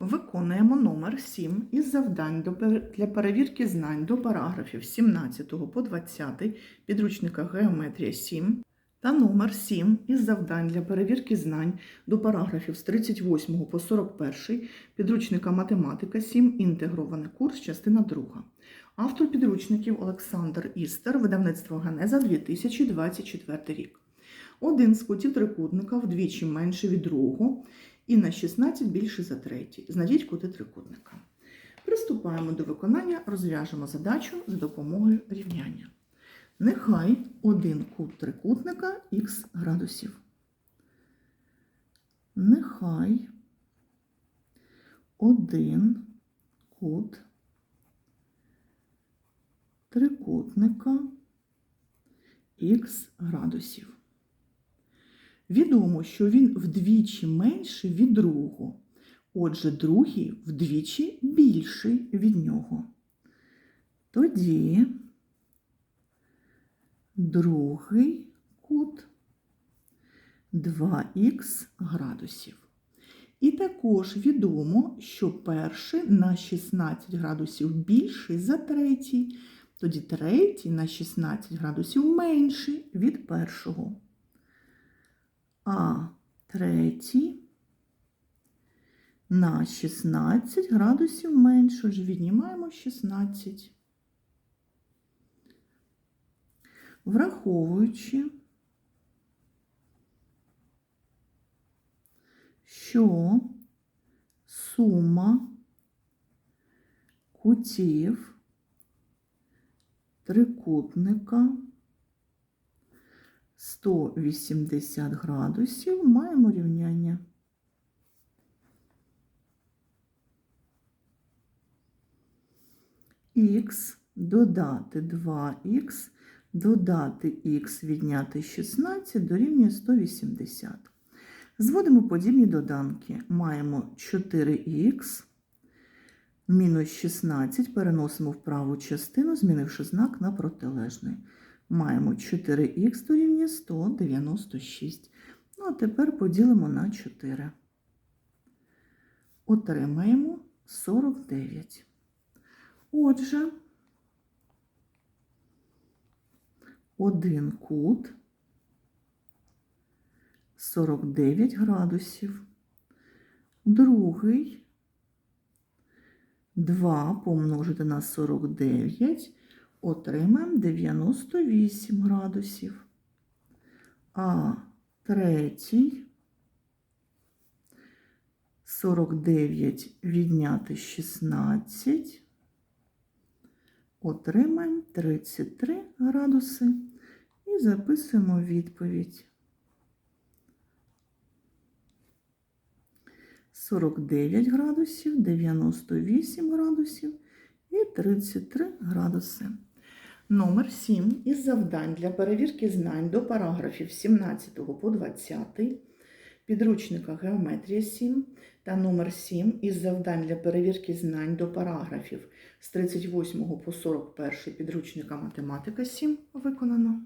Виконуємо номер 7 із завдань для перевірки знань до параграфів 17 по 20 підручника Геометрія 7 та номер 7 із завдань для перевірки знань до параграфів з 38 по 41 підручника Математика 7 інтегрований курс, частина 2. Автор підручників Олександр Істер, видавництво Генеза 2024 рік. Один з кутів трикутника вдвічі менше від другого і на 16 більше за третій. Знайдіть кути трикутника. Приступаємо до виконання, розв'яжемо задачу за допомогою рівняння. Нехай один кут трикутника х градусів. Нехай один кут трикутника х градусів. Відомо, що він вдвічі менший від другого. Отже, другий вдвічі більший від нього. Тоді другий кут 2х градусів. І також відомо, що перший на 16 градусів більший за третій, тоді третій на 16 градусів менший від першого а третій на 16 градусів менше. Отже, віднімаємо 16. Враховуючи, що сума кутів трикутника 180 градусів маємо рівняння. Х додати 2х, додати х відняти 16 дорівнює 180. Зводимо подібні доданки. Маємо 4х мінус 16, переносимо в праву частину, змінивши знак на протилежний. Маємо 4х дорівнює 196. Ну, а тепер поділимо на 4. Отримаємо 49. Отже, один кут 49 градусів. Другий 2 помножити на 49 отримаємо 98 градусів. А третій 49 відняти 16 отримаємо 33 градуси і записуємо відповідь. 49 градусів, 98 градусів і 33 градуси. Номер 7 із завдань для перевірки знань до параграфів 17 по 20 підручника Геометрія 7 та номер 7 із завдань для перевірки знань до параграфів з 38 по 41 підручника Математика 7 виконано.